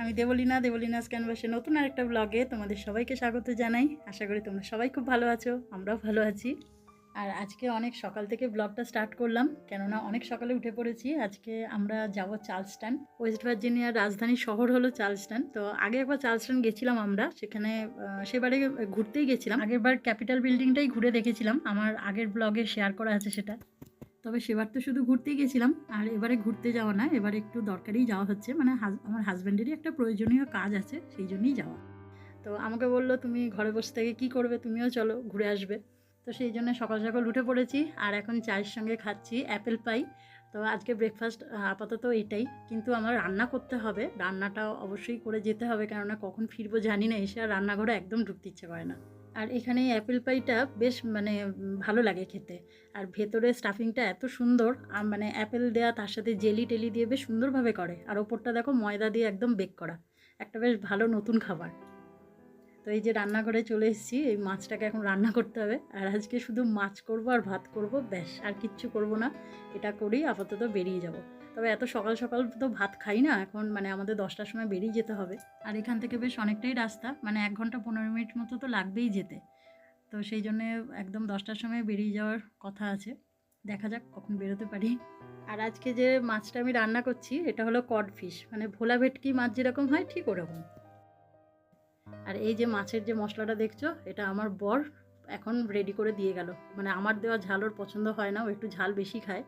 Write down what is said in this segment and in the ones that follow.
আমি দেবলীনা, দেবলীনাস ক্যানভাসে নতুন আরেকটা ব্লগে তোমাদের সবাইকে স্বাগত জানাই। আশা করি তোমরা সবাই খুব ভালো আছো, আমরাও ভালো আছি। আর আজকে অনেক সকাল থেকে ব্লগটা স্টার্ট করলাম, কেননা অনেক সকালে উঠে পড়েছি। আজকে আমরা যাব চার্লস্টান, ওয়েস্ট ভার্জিনিয়ার রাজধানী শহর হলো চার্লস্টান। তো আগে একবার চার্লস্টান গেছিলাম আমরা, সেখানে সেবারে ঘুরতেই গেছিলাম। আগেরবার ক্যাপিটাল বিল্ডিংটাই ঘুরে দেখেছিলাম, আমার আগের ব্লগে শেয়ার করা আছে সেটা। তবে সেবার তো শুধু ঘুরতেই গেছিলাম, আর এবারে ঘুরতে যাওয়া না, এবারে একটু দরকারেই যাওয়া হচ্ছে। মানে আমার হাজব্যান্ডেরই একটা প্রয়োজনীয় কাজ আছে, সেই জন্যই যাওয়া। তো আমাকে বলল, তুমি ঘরে বসে থেকে কী করবে? তুমিও চলো ঘুরে আসবে। তো সেই জন্য সকাল সকাল উঠে পড়েছি, আর এখন চায়ের সঙ্গে খাচ্ছি অ্যাপেল পাই তো আজকে ব্রেকফাস্ট আপাতত এটাই। কিন্তু আমার রান্না করতে হবে রান্নাটা অবশ্যই করে যেতে হবে, কেননা কখন ফিরবো জানি না, এসে আর রান্নাঘরে একদম ঢুকতে ইচ্ছে করে না। আর এখানে অ্যাপেল পাইটা বেশ মানে ভালো লাগে খেতে। আর ভেতরে স্টাফিংটা এত সুন্দর, আর মানে অ্যাপেল দেয়া তার সাথে জেলি টেলি দিয়ে বেশ সুন্দরভাবে করে। আর ওপরটা দেখো ময়দা দিয়ে একদম বেক করা। একটা বেশ ভালো নতুন খাবার। তো এই যে রান্নাঘরে চলে এসেছি, এই মাছটাকে এখন রান্না করতে হবে। আর আজকে শুধু মাছ করব আর ভাত করব, ব্যাস, আর কিচ্ছু করব না। এটা করেই আপাতত বেরিয়ে যাব। তবে এত সকাল সকাল তো ভাত খাই না, এখন মানে আমাদের দশটার সময় বেরিয়ে যেতে হবে। আর এখান থেকে বেশ অনেকটাই রাস্তা মানে এক ঘণ্টা পনেরো মিনিট মতো তো লাগবেই যেতে। তো সেই জন্যে একদম দশটার সময় বেরিয়ে যাওয়ার কথা আছে। দেখা যাক কখন বেরোতে পারি। আর আজকে যে মাছটা আমি রান্না করছি, এটা হলো কড ফিশ মানে ভোলা ভেটকি মাছ যেরকম হয় ঠিক ওরকম। আর এই যে মাছের যে মশলাটা দেখছ, এটা আমার বর এখন রেডি করে দিয়ে গেল। মানে আমার দেওয়া ঝাল ওর পছন্দ হয় না, ও একটু ঝাল বেশি খায়।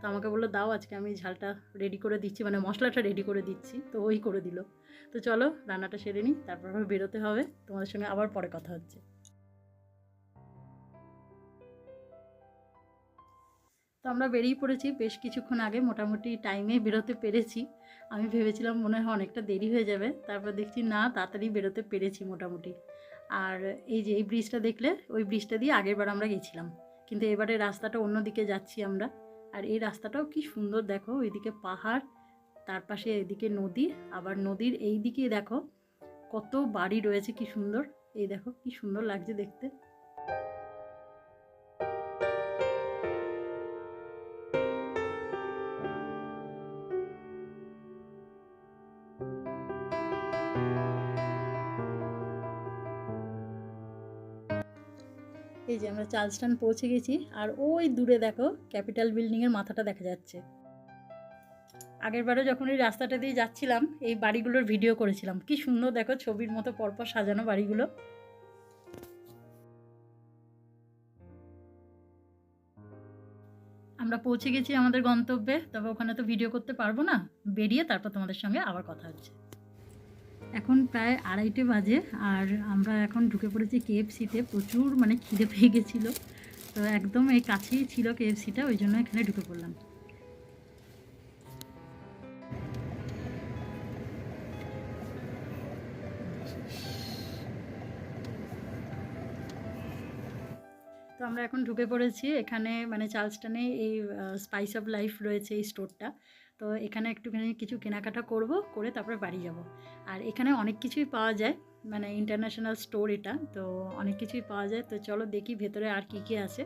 তো আমাকে বলল, দাও, আজকে আমি ঝালটা রেডি করে দিচ্ছি মানে মশলাটা রেডি করে দিচ্ছি। তো ওই করে দিল। তো চলো, রান্নাটা সেরে নিই, তারপর আবার বেরোতে হবে। তোমাদের সঙ্গে আবার পরে কথা হচ্ছে। তো আমরা বেরিয়ে পড়েছি, বেশ কিছুক্ষণ আগে, মোটামুটি টাইমে বেরোতে পেরেছি। আমি ভেবেছিলাম মনে হয় অনেকটা দেরি হয়ে যাবে। তারপর দেখছি না, তাড়াতাড়ি বেরোতে পেরেছি মোটামুটি। আর এই যে, এই ব্রিজটা দেখলে, ওই ব্রিজটা দিয়ে আগেরবার আমরা গেছিলাম। কিন্তু এবারে রাস্তাটা অন্যদিকে যাচ্ছি আমরা। আর এই রাস্তাটাও কি সুন্দর, দেখো, ওইদিকে পাহাড়, তার পাশে এদিকে নদী, আবার নদীর এই দিকে দেখো, কত বাড়ি রয়েছে, কি সুন্দর। এই দেখো, কি সুন্দর লাগছে দেখতে। এই যে আমরা চার্লস্টান পৌঁছে গেছি, আর ওই দূরে দেখো ক্যাপিটাল বিল্ডিংয়ের মাথাটা দেখা যাচ্ছে। আগের বারে যখন এই রাস্তাটা দিয়ে যাচ্ছিলাম, এই বাড়িগুলোর ভিডিও করেছিলাম। কি সুন্দর দেখো ছবির মতো পরপর সাজানো বাড়িগুলো। আমরা পৌঁছে গেছি আমাদের গন্তব্যে, তবে ওখানে তো ভিডিও করতে পারব না। বেরিয়ে তারপর তোমাদের সঙ্গে আবার কথা হচ্ছে। এখন প্রায় আড়াইটে বাজে আর আমরা এখন ঢুকে পড়েছি কেএফসিতে প্রচুর মানে খিদে পেয়ে গেছিল। তো একদম এই কাছেই ছিল কেএফসিটা ওই জন্য এখানে ঢুকে পড়লাম। তো আমরা এখন ঢুকে পড়েছি। এখানে মানে চার্লস্টনে এই স্পাইস অফ লাইফ রয়েছে এই স্টোরটা। তো এখানে একটুখানি কিছু কেনাকাটা করব, করে তারপরে বাড়ি যাব। আর এখানে অনেক কিছুই পাওয়া যায় মানে ইন্টারন্যাশনাল স্টোর এটা, তো অনেক কিছুই পাওয়া যায়। তো চলো দেখি ভেতরে আর কী কী আছে।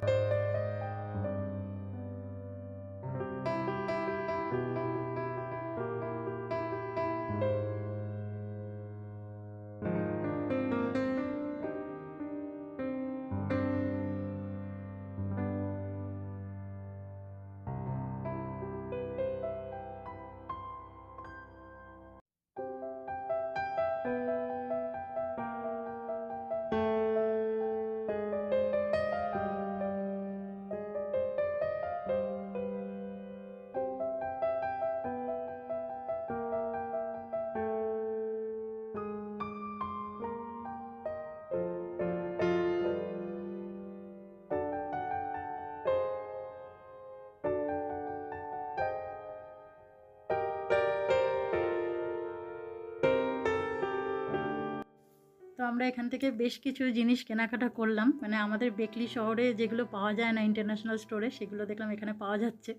আমরা এখান থেকে বেশ কিছু জিনিস কেনাকাটা করলাম। মানে আমাদের বেকলি শহরে যেগুলো পাওয়া যায় না ইন্টারন্যাশনাল স্টোরে সেগুলো দেখলাম এখানে পাওয়া যাচ্ছে।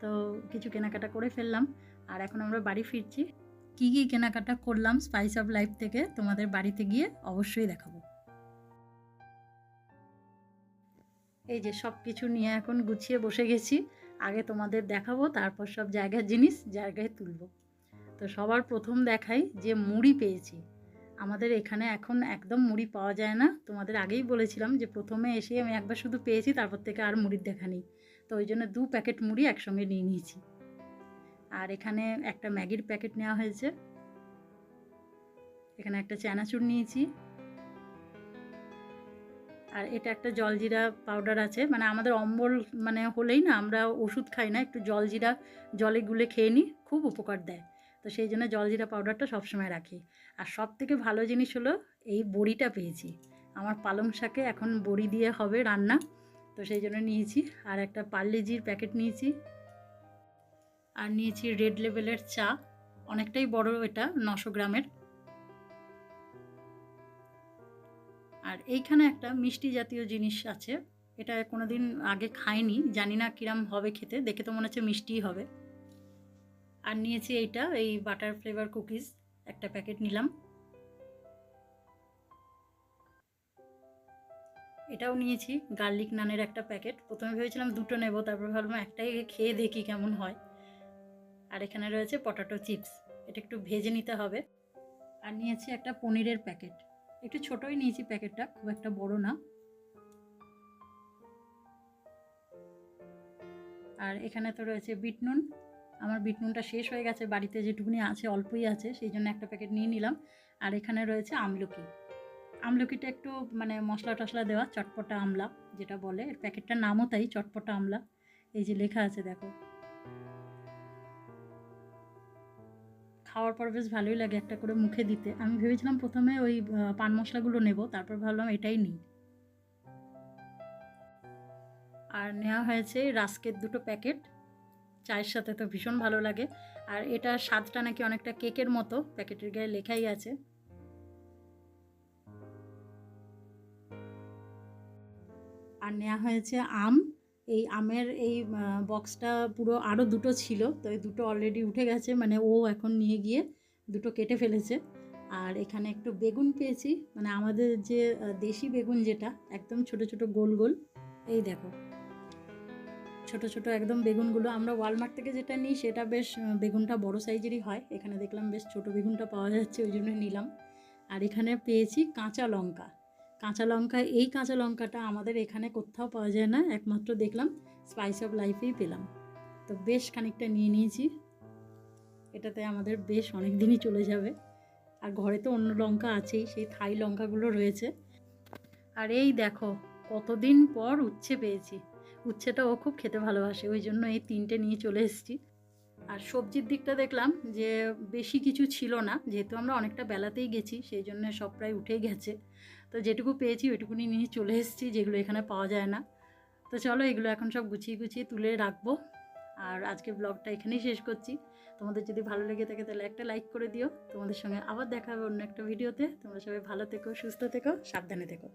তো কিছু কেনাকাটা করে ফেললাম। আর এখন আমরা বাড়ি ফিরছি। কী কী কেনাকাটা করলাম স্পাইস অফ লাইফ থেকে তোমাদের বাড়িতে গিয়ে অবশ্যই দেখাবো। এই যে সব কিছু নিয়ে এখন গুছিয়ে বসে গেছি। আগে তোমাদের দেখাবো, তারপর সব জায়গার জিনিস জায়গায় তুলবো। তো সবার প্রথম দেখাই যে মুড়ি পেয়েছি। আমাদের এখানে এখন একদম মুড়ি পাওয়া যায় না। তোমাদের আগেই বলেছিলাম যে প্রথমে এসে আমি একবার শুধু পেয়েছি, তারপর থেকে আর মুড়ির দেখা নেই। তো ওই জন্য দু প্যাকেট মুড়ি একসঙ্গে নিয়ে নিয়েছি। আর এখানে একটা ম্যাগির প্যাকেট নেওয়া হয়েছে। এখানে একটা চানাচুর নিয়েছি। আর এটা একটা জলজিরা পাউডার আছে। মানে আমাদের অম্বল মানে হলেই না, আমরা ওষুধ খাই না, একটু জলজিরা জলে গুলে খেয়ে নিই, খুব উপকার দেয়। তো সেই জন্য জলজিরা পাউডারটা সবসময় রাখি। আর সব থেকে ভালো জিনিস হলো এই বড়িটা পেয়েছি। আমার পালং শাকে এখন বড়ি দিয়ে হবে রান্না। তো সেই জন্য নিয়েছি। আর একটা পার্লেজির প্যাকেট নিয়েছি। আর নিয়েছি রেড লেভেলের চা। অনেকটাই বড় এটা, নশো গ্রামের। আর এইখানে একটা মিষ্টি জাতীয় জিনিস আছে। এটা কোনোদিন আগে খাইনি। জানি না কিরাম হবে খেতে। দেখে তো মনে হচ্ছে মিষ্টিই হবে। আর নিয়েছি এইটা, এই বাটার ফ্লেভার কুকিজ একটা প্যাকেট নিলাম। এটাও নিয়েছি গার্লিক নানের একটা প্যাকেট প্রথমে ভেবেছিলাম দুটো নেব, তারপর ভাবলাম একটাই খেয়ে দেখি কেমন হয়। আর এখানে রয়েছে পটাটো চিপস এটা একটু ভেজে নিতে হবে। আর নিয়েছি একটা পনিরের প্যাকেট একটু ছোটই নিয়েছি প্যাকেটটা খুব একটা বড় না। আর এখানে তো রয়েছে বিট নুন। আমার বিট নুনটা শেষ হয়ে গেছে, বাড়িতে যেটুকুনি আছে, অল্পই আছে, সেই জন্য একটা প্যাকেট নিয়ে নিলাম। আর এখানে রয়েছে আমলকি। আমলকিটা একটু মানে মশলা টশলা দেওয়া, চটপটা আমলা যেটা বলে। এর প্যাকেটটার নামও তাই, চটপটা আমলা। এই যে লেখা আছে, দেখো। খাওয়ার পর বেশ ভালোই লাগে একটা করে মুখে দিতে। আমি ভেবেছিলাম প্রথমে ওই পান মশলাগুলো নেব, তারপর ভাবলাম এটাই নিই। আর নেওয়া হয়েছে রাস্কের দুটো প্যাকেট। চায়ের সাথে তো ভীষণ ভালো লাগে। আর এটা স্বাদটা নাকি অনেকটা কেকের মতো, প্যাকেটের গায়ে লেখাই আছে। আর নেওয়া হয়েছে আম। এই আমের এই বক্সটা পুরো আরও দুটো ছিল, তো এই দুটো অলরেডি উঠে গেছে মানে ও এখন নিয়ে গিয়ে দুটো কেটে ফেলেছে। আর এখানে একটু বেগুন পেয়েছি মানে আমাদের যে দেশি বেগুন যেটা, একদম ছোট ছোট গোল গোল, এই দেখো। ছোট ছোট একদম বেগুনগুলো আমরা ওয়ালমার্ট থেকে যেটা নিই সেটা বেশ বেগুনটা বড় সাইজেরই হয়। এখানে দেখলাম বেশ ছোট বেগুনটা পাওয়া যাচ্ছে, ওই জন্য নিলাম। আর এখানে পেয়েছি কাঁচা লঙ্কা। কাঁচা লঙ্কা, এই কাঁচা লঙ্কাটা আমাদের এখানে কোথাও পাওয়া যায় না, একমাত্র দেখলাম স্পাইস অফ লাইফেই পেলাম। তো বেশ খানিকটা নিয়ে নিয়েছি। এটাতে আমাদের বেশ অনেক দিনই চলে যাবে। আর ঘরে তো অন্য লঙ্কা আছেই, সেই থাই লঙ্কাগুলো রয়েছে। আর এই দেখো, কতদিন পর উচ্ছে পেয়েছি। উচ্ছেটা ও খুব খেতে ভালোবাসে, ওই জন্য এই তিনটে নিয়ে চলে এসেছি। আর সবজির দিকটা দেখলাম যে, বেশি কিছু ছিল না, যেহেতু আমরা অনেকটা বেলাতেই গেছি, সেই জন্য সব প্রায় উঠেই গেছে। তো যেটুকু পেয়েছি, ওইটুকুনি নিয়ে চলে এসেছি, যেগুলো এখানে পাওয়া যায় না। তো চলো, এগুলো এখন সব গুছিয়ে গুছিয়ে তুলে রাখব। আর আজকে ব্লগটা এখানেই শেষ করছি। তোমাদের যদি ভালো লেগে থাকে, তাহলে একটা লাইক করে দিও। তোমাদের সঙ্গে আবার দেখা হবে অন্য একটা ভিডিওতে। তোমরা সবাই ভালো থেকো, সুস্থ থেকো, সাবধানে থেকো।